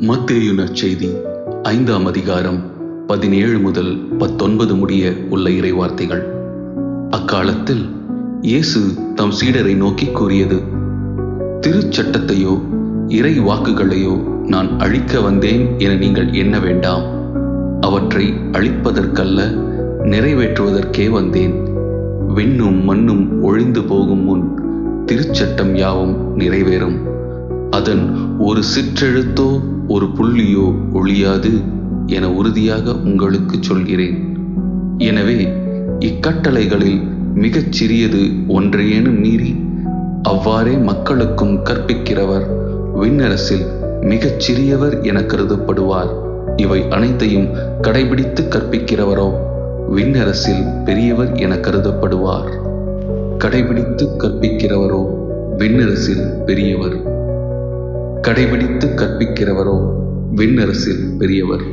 மத்தேயு நற்செய்தி ஐந்தாம் அதிகாரம் பதினேழு முதல் பத்தொன்பது முடிய உள்ள இறைவார்த்தைகள். அக்காலத்தில் இயேசு தம் சீடரை நோக்கி கூறியது திருச்சட்டத்தையோ இறை வாக்குகளையோ நான் அழிக்க வந்தேன் என நீங்கள் எண்ண வேண்டாம். அவற்றை அழிப்பதற்கல்ல நிறைவேற்றுவதற்கே வந்தேன். விண்ணும் மண்ணும் ஒழிந்து போகும் முன் திருச்சட்டம் யாவும் நிறைவேறும். அதன் ஒரு சிற்றெழுத்தோ ஒரு புள்ளியோ ஒழியாது என உறுதியாக உங்களுக்கு சொல்கிறேன். எனவே இக்கட்டளைகளில் மிகச் சிறியது ஒன்றையேனும் மீறி அவ்வாறே மக்களுக்கும் கற்பிக்கிறவர் விண்ணரசில் மிகச் சிறியவர் என கருதப்படுவார். இவை அனைத்தையும் கடைபிடித்து கற்பிக்கிறவரோ விண்ணரசில் பெரியவர் என கருதப்படுவார். கடைபிடித்து கற்பிக்கிறவரோ விண்ணரசில் பெரியவர். கடைபிடித்து கற்பிக்கிறவரோ விண்ணரசில் பெரியவர்.